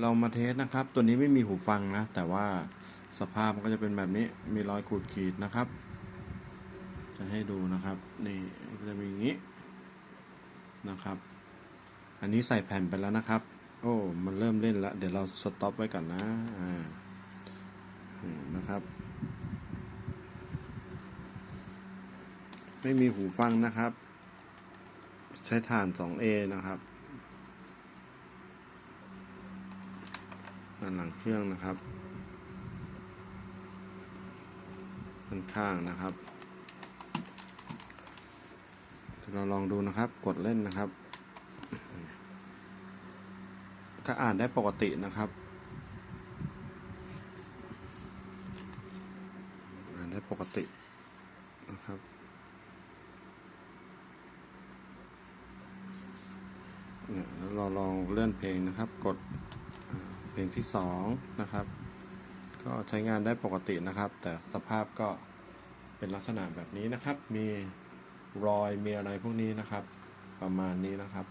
เรามาเทสนะครับ ตัวนี้ไม่มีหูฟังนะ แต่ว่าสภาพมันก็จะเป็นแบบนี้ มีรอยขูดขีดนะครับ จะให้ดูนะครับ นี่ก็จะมีอย่างนี้นะครับ อันนี้ใส่แผ่นไปแล้วนะครับ โอ้ มันเริ่มเล่นแล้ว เดี๋ยวเราสต็อปไว้ก่อนนะ อ่า นะครับ ไม่มีหูฟังนะครับ ใช้ฐาน 2A นะครับ ด้านหลังเครื่องนะครับด้านข้างนะครับเราลองดูนะครับกดเล่นนะครับ ก็อ่านได้ปกตินะครับ อ่านได้ปกตินะครับเนี่ยแล้วเราลองเลื่อนเพลงนะครับ กด เพลงที่สองนะครับ ก็ใช้งานได้ปกตินะครับ แต่สภาพก็เป็นลักษณะแบบนี้นะครับ มีรอยมีอะไรพวกนี้นะครับ ประมาณนี้นะครับ